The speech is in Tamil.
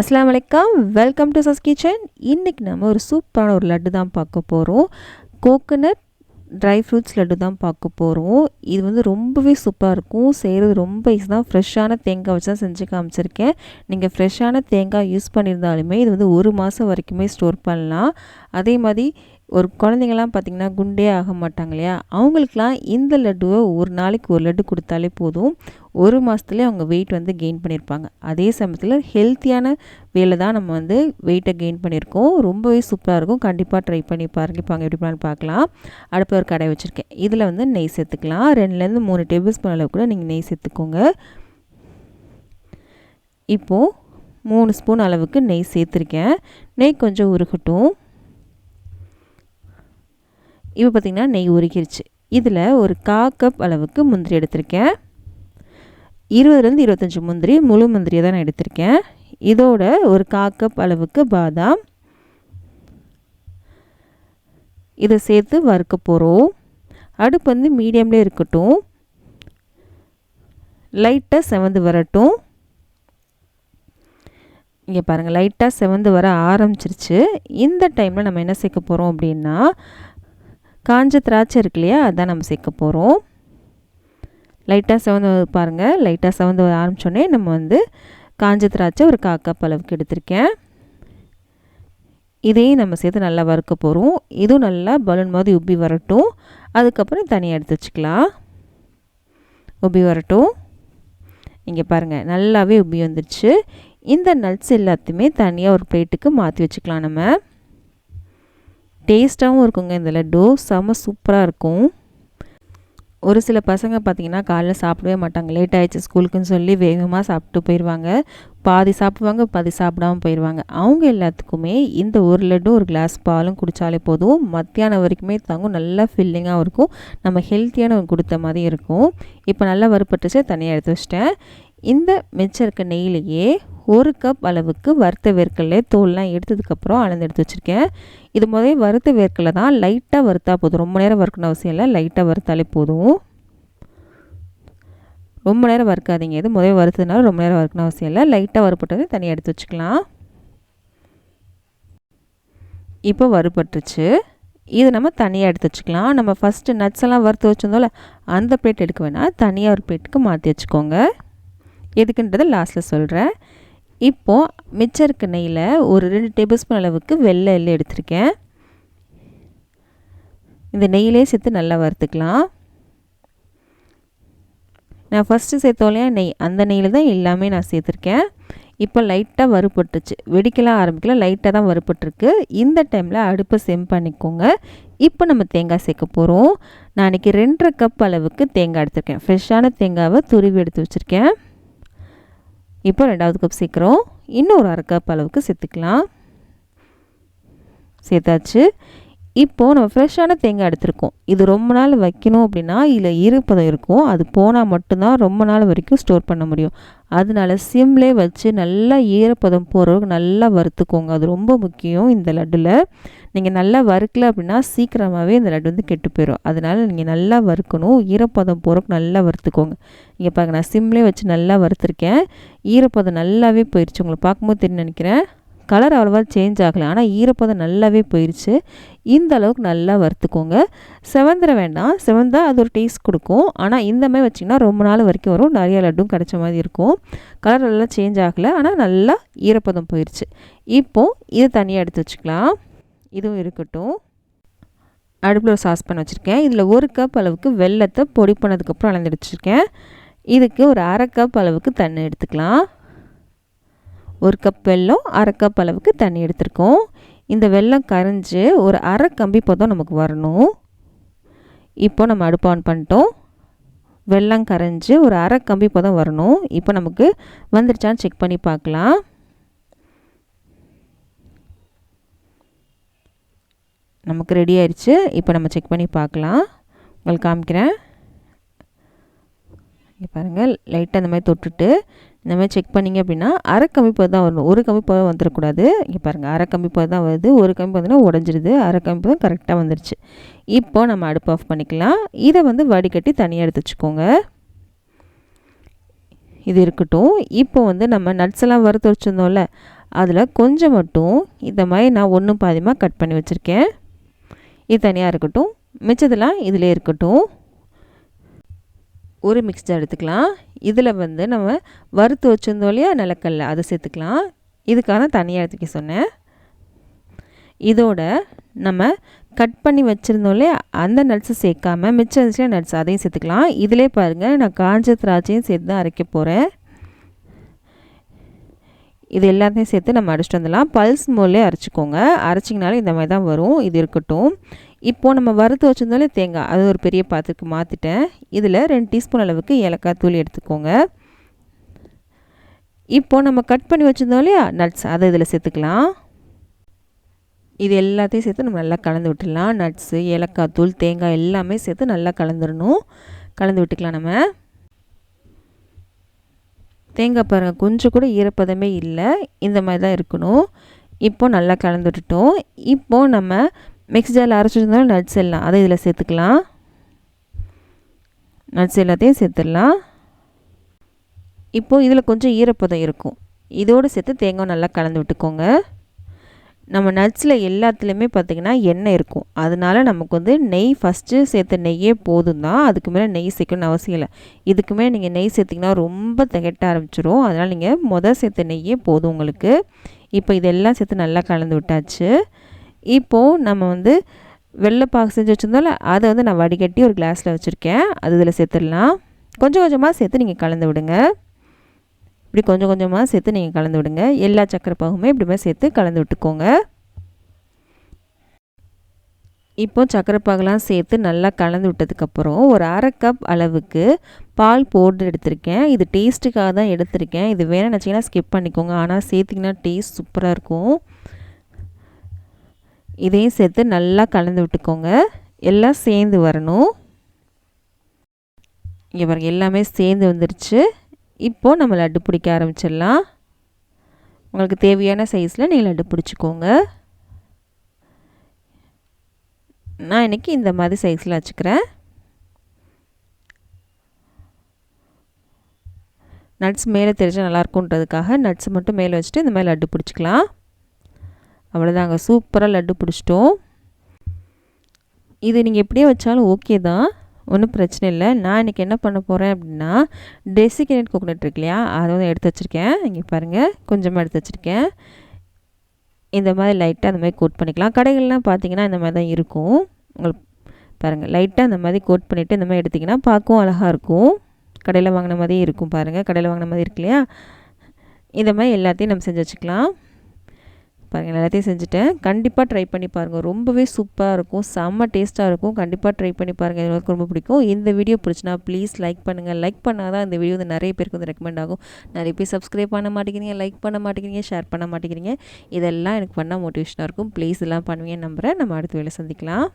அஸ்லாம் வலைக்கம். வெல்கம் டு சஸ் கிச்சன் இன்றைக்கி நம்ம ஒரு சூப்பரான ஒரு லட்டு தான் பார்க்க போகிறோம் கோகோனட் ட்ரை ஃப்ரூட்ஸ் லட்டு தான் பார்க்க போகிறோம் இது வந்து ரொம்பவே சூப்பராக இருக்கும். செய்கிறது ரொம்ப ஈஸி தான். ஃப்ரெஷ்ஷான தேங்காய் வச்சு தான் செஞ்சு காமிச்சிருக்கேன். நீங்கள் ஃப்ரெஷ்ஷான தேங்காய் யூஸ் பண்ணியிருந்தாலுமே இது வந்து ஒரு மாதம் வரைக்குமே ஸ்டோர் பண்ணலாம். அதே மாதிரி ஒரு குழந்தைங்கள்லாம் பார்த்திங்கன்னா குண்டே ஆக மாட்டாங்க இல்லையா? அவங்களுக்குலாம் இந்த லட்டுவை ஒரு நாளைக்கு ஒரு லட்டு கொடுத்தாலே போதும். ஒரு மாதத்துலேயே அவங்க வெயிட் வந்து கெயின் பண்ணியிருப்பாங்க. அதே சமயத்தில் ஹெல்த்தியான வேலை தான் நம்ம வந்து வெயிட்டை கெயின் பண்ணியிருக்கோம். ரொம்பவே சூப்பராக இருக்கும். கண்டிப்பாக ட்ரை பண்ணி பாருங்க. இப்போ எப்படி பண்ணு பார்க்கலாம். அடுப்பில் ஒரு கடை வச்சுருக்கேன். இதில் வந்து நெய் சேர்த்துக்கலாம். ரெண்டுலேருந்து மூணு டேபிள் ஸ்பூன் அளவு கூட நீங்கள் நெய் சேர்த்துக்கோங்க. இப்போது மூணு ஸ்பூன் அளவுக்கு நெய் சேர்த்துருக்கேன். நெய் கொஞ்சம் உருகட்டும். இப்போ பார்த்திங்கன்னா நெய் உருகிருச்சு. இதில் ஒரு கா கப் அளவுக்கு முந்திரி எடுத்திருக்கேன். இருபதுலேருந்து இருபத்தஞ்சி முந்திரி முழு முந்திரியை தான் நான் எடுத்திருக்கேன். இதோட ஒரு கா கப் அளவுக்கு பாதாம். இதை சேர்த்து வறுக்க போகிறோம். அடுப்பு வந்து மீடியம்லேயே இருக்கட்டும். லைட்டாக செவந்து வரட்டும். இங்கே பாருங்கள் லைட்டாக செவந்து வர ஆரம்பிச்சிருச்சு. இந்த டைமில் நம்ம என்ன சேர்க்க போகிறோம் அப்படின்னா காஞ்ச திராட்சை இருக்கு இல்லையா அதான் நம்ம சேர்க்க போகிறோம் லைட்டாக செவந்து பாருங்கள் லைட்டாக செவந்து ஆரம்பித்தோடனே நம்ம வந்து காஞ்ச திராட்சை ஒரு காக்கப் அளவுக்கு எடுத்திருக்கேன். இதையும் நம்ம சேர்த்து நல்லா வறுக்க போகிறோம் இதுவும் நல்லா பலூன் மாதிரி உப்பி வரட்டும். அதுக்கப்புறம் தனியாக எடுத்து வச்சுக்கலாம். உப்பி வரட்டும். இங்கே பாருங்கள் நல்லாவே உப்பி வந்துடுச்சு இந்த நட்ஸ் எல்லாத்தையுமே தனியாக ஒரு பிளேட்டுக்கு மாற்றி வச்சுக்கலாம் நம்ம. டேஸ்ட்டாகவும் இருக்குங்க இந்த டோ செம சூப்பராக இருக்கும். ஒரு சில பசங்க பார்த்திங்கன்னா காலைல சாப்பிடவே மாட்டாங்க. லேட் ஆகிடுச்சு ஸ்கூலுக்குன்னு சொல்லி வேகமாக சாப்பிட்டு போயிடுவாங்க. பாதி சாப்பிடுவாங்க பாதி சாப்பிடாமல் போயிடுவாங்க. அவங்க எல்லாத்துக்குமே இந்த ஒரு லட்டு ஒரு கிளாஸ் பாலும் குடித்தாலே போதும். மத்தியானம் வரைக்குமே தங்கும். நல்லா ஃபில்லிங்காக இருக்கும். நம்ம ஹெல்த்தியான கொடுத்த மாதிரி இருக்கும். இப்போ நல்லா வறுப்பட்டுச்சு தனியாக எடுத்து வச்சிட்டேன். இந்த மிச்சம் இருக்க நெய்லேயே ஒரு கப் அளவுக்கு வறுத்த வேர்க்கடலை தோல்லாம் எடுத்ததுக்கப்புறம் அளந்து எடுத்து வச்சுருக்கேன். இது முதல்ல வறுத்த வேர்க்கடலை தான். லைட்டாக வறுத்தா போதும். ரொம்ப நேரம் வறுக்கணும் அவசியம் இல்லை. லைட்டாக வறுத்தாலே போதும். ரொம்ப நேரம் வறுக்காதீங்க. இது முதல் வறுத்ததுனால ரொம்ப நேரம் வறுக்கணும் அவசியம் இல்லை. லைட்டாக வறுப்பட்டது தனியாக எடுத்து வச்சுக்கலாம். இப்போ வறுபட்டுருச்சு. இது நம்ம தனியாக எடுத்து வச்சுக்கலாம். நம்ம ஃபஸ்ட்டு நட்ஸ் எல்லாம் வறுத்து வச்சுருந்தோம்ல அந்த பிளேட் எடுக்க வேணால் தனியாக ஒரு பிளேட்டுக்கு மாற்றி வச்சுக்கோங்க. எதுக்குன்றதை லாஸ்ட்டில் சொல்கிறேன் இப்போது மிச்சம் இருக்க நெய்யில் ஒரு ரெண்டு டேபிள் ஸ்பூன் அளவுக்கு வெள்ளை எள்ளு எடுத்திருக்கேன். இந்த நெய்யிலே சேர்த்து நல்லா வறுத்துக்கலாம். நான் ஃபஸ்ட்டு சேர்த்தோலையா நெய் அந்த நெய்யில் தான் எல்லாமே நான் சேர்த்துருக்கேன். இப்போ லைட்டாக வறுப்பட்டுச்சு வெடிக்கலாம் ஆரம்பிக்கல லைட்டாக தான் வறுபட்டுருக்கு. இந்த டைமில் அடுப்பை செம் பண்ணிக்கோங்க. இப்போ நம்ம தேங்காய் சேர்க்க போகிறோம் நான் இன்றைக்கி ரெண்டரை கப் அளவுக்கு தேங்காய் எடுத்திருக்கேன். ஃப்ரெஷ்ஷான தேங்காவை துருவி எடுத்து வச்சுருக்கேன். இப்போ ரெண்டாவது கப் சேர்க்குறோம். இன்னும் ஒரு அரை கப் அளவுக்கு சேர்த்துக்கலாம். சேர்த்தாச்சு. இப்போது நம்ம ஃப்ரெஷ்ஷான தேங்காய் எடுத்திருக்கோம். இது ரொம்ப நாள் வைக்கணும் அப்படின்னா இதில் ஈரப்பதம் இருக்கும். அது போனால் மட்டும்தான் ரொம்ப நாள் வரைக்கும் ஸ்டோர் பண்ண முடியும். அதனால சிம்லே வச்சு நல்லா ஈரப்பதம் போகிறவங்க நல்லா வறுத்துக்கோங்க. அது ரொம்ப முக்கியம் இந்த லட்டில். நீங்கள் நல்லா வறுக்கல அப்படின்னா சீக்கிரமாகவே இந்த லட்டு வந்து கெட்டு போயிடும் அதனால் நீங்கள் நல்லா வறுக்கணும். ஈரப்பதம் போகிறக்கு நல்லா வறுத்துக்கோங்க. இங்கே பாருங்க நான் சிம்லே வச்சு நல்லா வறுத்துருக்கேன். ஈரப்பதம் நல்லாவே போயிடுச்சு உங்களை பார்க்கும்போது தெரியும் நினைக்கிறேன். கலர் அவ்வளோவா சேஞ்ச் ஆகலை. ஆனால் ஈரப்பதம் நல்லாவே போயிடுச்சு இந்த அளவுக்கு நல்லா வறுத்துக்கோங்க. செவந்திர வேண்டாம். செவந்தால் அது ஒரு டேஸ்ட் கொடுக்கும். ஆனால் இந்த மாதிரி வச்சிங்கன்னா ரொம்ப நாள் வரைக்கும் வரும். நிறைய லட்டும் கிடச்ச மாதிரி இருக்கும். கலர் நல்லா சேஞ்ச் ஆகலை. ஆனால் நல்லா ஈரப்பதம் போயிடுச்சு இப்போது இது தனியாக எடுத்து வச்சுக்கலாம். இதுவும் இருக்கட்டும். அடுப்பில் ஒரு சாஸ் பண்ண வச்சுருக்கேன். இதில் ஒரு கப் அளவுக்கு வெள்ளத்தை பொடி பண்ணதுக்கப்புறம் அளந்து வச்சுருக்கேன். இதுக்கு ஒரு அரை கப் அளவுக்கு தண்ணி எடுத்துக்கலாம். ஒரு கப் வெல்லம் அரை கப் அளவுக்கு தண்ணி எடுத்திருக்கோம். இந்த வெல்லம் கரைஞ்சி ஒரு அரை கம்பி பதம் நமக்கு வரணும். இப்போ நம்ம அடுப்பு ஆன் பண்ணிட்டோம். வெல்லம் கரைஞ்சி ஒரு அரை கம்பி பதம் வரணும். இப்போ நமக்கு வந்துருச்சான்னு செக் பண்ணி பார்க்கலாம். நமக்கு ரெடி ஆயிடுச்சு இப்போ நம்ம செக் பண்ணி பார்க்கலாம். உங்களுக்கு காமிக்கிறேன். இங்கே பாருங்கள் லைட்டாக அந்த மாதிரி தொட்டுட்டு இந்த மாதிரி செக் பண்ணிங்க அப்படின்னா அரை கம்மி தான் வரணும். ஒரு கமிப்பு வந்துடக்கூடாது இங்கே பாருங்கள் அரை கம்மி தான் வருது. ஒரு கம்பி பதம்னா உடஞ்சிருது. அரை கம்மி தான் கரெக்டாக வந்துருச்சு. இப்போ நம்ம அடுப்பு ஆஃப் பண்ணிக்கலாம். இதை வந்து வடிகட்டி தனியாக எடுத்து வச்சுக்கோங்க. இது இருக்கட்டும். இப்போ வந்து நம்ம நட்ஸ் எல்லாம் வறுத்து வச்சுருந்தோம்ல அதில் கொஞ்சம் மட்டும் இந்த மாதிரி நான் ஒன்றும் பாதிமாக கட் பண்ணி வச்சுருக்கேன். இது தனியாக இருக்கட்டும். மிச்சதெல்லாம் இதிலே இருக்கட்டும். ஒரு மிக்ஸ் எடுத்துக்கலாம். இதில் வந்து நம்ம வறுத்து வச்சுருந்தோம் இல்லையா நிலக்கல்ல அதை சேர்த்துக்கலாம். இதுக்காக தனியாக எடுத்துக்க சொன்னேன். இதோட நம்ம கட் பண்ணி வச்சுருந்தோம் இல்லையா அந்த நட்ஸை சேர்க்காம மிச்சம் இருந்துச்சுன்னா நட்ஸ் அதையும் சேர்த்துக்கலாம். இதிலே பாருங்கள் நான் காஞ்ச திராட்சையும் சேர்த்து தான் அரைக்க போகிறேன் இது எல்லாத்தையும் சேர்த்து நம்ம அரைச்சிட்டு வந்துடலாம். பல்ஸ் மூலையே அரைச்சிக்கோங்க. அரைச்சிங்கனாலும் இந்த மாதிரி தான் வரும். இது இருக்கட்டும். இப்போது நம்ம வறுத்து வச்சுருந்தாலே தேங்காய். அது ஒரு பெரிய பாத்திரத்துக்கு மாற்றிட்டேன் இதில் ரெண்டு டீஸ்பூன் அளவுக்கு ஏலக்காய் தூள் எடுத்துக்கோங்க. இப்போது நம்ம கட் பண்ணி வச்சுருந்தோம் இல்லையா? நட்ஸ். அதை இதில் சேர்த்துக்கலாம். இது எல்லாத்தையும் சேர்த்து நம்ம நல்லா கலந்து விட்டுடலாம். நட்ஸு ஏலக்காய் தூள் தேங்காய் எல்லாமே சேர்த்து நல்லா கலந்துடணும். கலந்து விட்டுக்கலாம் நம்ம. தேங்காய் பாருங்கள் கொஞ்சம் கூட ஈரப்பதமே இல்லை. இந்த மாதிரி தான் இருக்கணும். இப்போது நல்லா கலந்து விட்டுட்டோம். இப்போது நம்ம மிக்ஸ் ஜாரில் அரைச்சிருந்தாலும் நட்ஸ் எல்லாம். அதை இதில் சேர்த்துக்கலாம். நட்ஸ் எல்லாத்தையும் சேர்த்துடலாம். இப்போது இதில் கொஞ்சம் ஈரப்பதம் இருக்கும். இதோடு சேர்த்து தேங்காய் நல்லா கலந்து விட்டுக்கோங்க. நம்ம நட்ஸில் எல்லாத்துலேயுமே பார்த்திங்கன்னா எண்ணெய் இருக்கும். அதனால நமக்கு வந்து நெய் ஃபஸ்ட்டு சேர்த்த நெய்யே போதும் தான் அதுக்கு மேலே நெய் சேர்க்கணும்னு அவசியம் இல்லை. இதுக்குமே நீங்கள் நெய் சேர்த்திங்கன்னா ரொம்ப திகட்ட ஆரம்பிச்சிடும் அதனால் நீங்கள் மொதல் சேர்த்த நெய்யே போதும் உங்களுக்கு. இப்போ இதெல்லாம் சேர்த்து நல்லா கலந்து விட்டாச்சு. இப்போது நம்ம வந்து வெள்ளைப்பாகு செஞ்சு வச்சுருந்தோம்ல அதை வந்து நான் வடிகட்டி ஒரு கிளாஸில் வச்சுருக்கேன். அது இதில் சேர்த்துடலாம். கொஞ்சம் கொஞ்சமாக சேர்த்து நீங்கள் கலந்து விடுங்க. இப்படி கொஞ்சம் கொஞ்சமாக சேர்த்து நீங்கள் கலந்து விடுங்க. எல்லா சக்கரை பாகுமே இப்படிமே சேர்த்து கலந்து விட்டுக்கோங்க. இப்போ சக்கரை பாகெலாம் சேர்த்து நல்லா கலந்து விட்டதுக்கப்புறம் ஒரு அரை கப் அளவுக்கு பால் பவுடர் எடுத்திருக்கேன். இது டேஸ்ட்டுக்காக தான் எடுத்திருக்கேன். இது வேணும்னு நினச்சிங்கன்னா ஸ்கிப் பண்ணிக்கோங்க. ஆனால் சேர்த்திங்கன்னா டேஸ்ட் சூப்பராக இருக்கும். இதையும் சேர்த்து நல்லா கலந்து விட்டுக்கோங்க. எல்லாம் சேர்ந்து வரணும். இங்கே பாருங்கள் எல்லாமே சேர்ந்து வந்துருச்சு. இப்போது நம்ம லட்டு பிடிக்க ஆரம்பிச்சிடலாம். உங்களுக்கு தேவையான சைஸில் நீங்கள் லட்டு பிடிச்சிக்கோங்க. நான் இன்றைக்கி இந்த மாதிரி சைஸில் வச்சுக்கிறேன். நட்ஸ் மேலே தெரிஞ்சால் நல்லாயிருக்குன்றதுக்காக நட்ஸ் மட்டும் மேலே வச்சுட்டு இந்த மாதிரி லட்டு பிடிச்சிக்கலாம். அவ்வளோதாங்க சூப்பராக லட்டு பிடிச்சிட்டோம். இது நீங்கள் எப்படியே வச்சாலும் ஓகே தான். ஒன்றும் பிரச்சனை இல்லை. நான் இன்றைக்கி என்ன பண்ண போகிறேன் அப்படின்னா டெசிகனேட் கோகோனட் இருக்கு இல்லையா? அதை வந்து எடுத்து வச்சுருக்கேன். இங்கே பாருங்கள் கொஞ்சமாக எடுத்து வச்சுருக்கேன். இந்த மாதிரி லைட்டாக அந்த மாதிரி கோட் பண்ணிக்கலாம். கடைகள்லாம் பார்த்தீங்கன்னா இந்த மாதிரி தான் இருக்கும். உங்களுக்கு பாருங்கள் லைட்டாக அந்த மாதிரி கோட் பண்ணிவிட்டு இந்த மாதிரி எடுத்திங்கன்னா பார்க்கவும் அழகாக இருக்கும். கடையில் வாங்கின மாதிரி இருக்கும் பாருங்கள் கடையில் வாங்கின மாதிரி இருக்கு இல்லையா? இந்த மாதிரி எல்லாத்தையும் நம்ம செஞ்சு வச்சுக்கலாம். பாருங்கள் எல்லாத்தையும் செஞ்சுட்டேன். கண்டிப்பாக ட்ரை பண்ணி பாருங்கள் ரொம்பவே சூப்பராக இருக்கும். செம்ம டேஸ்ட்டாக இருக்கும். கண்டிப்பாக ட்ரை பண்ணி பாருங்கள் எனக்கு ரொம்ப பிடிக்கும். இந்த வீடியோ பிடிச்சினா ப்ளீஸ் லைக் பண்ணுங்கள் லைக் பண்ணால் தான் இந்த வீடியோ வந்து நிறைய பேருக்கு வந்து ரெக்கமெண்ட் ஆகும். நிறைய பேர் சப்ஸ்கிரைப் பண்ண மாட்டேங்கிறீங்க லைக் பண்ண மாட்டேங்கிறீங்க ஷேர் பண்ண மாட்டேங்கிறீங்க. இதெல்லாம் எனக்கு பண்ணால் மோட்டிவேஷனாக இருக்கும். ப்ளீஸ் எல்லாம் பண்ணுவீங்க நம்புகிறேன் நம்ம அடுத்த வேலை சந்திக்கலாம்.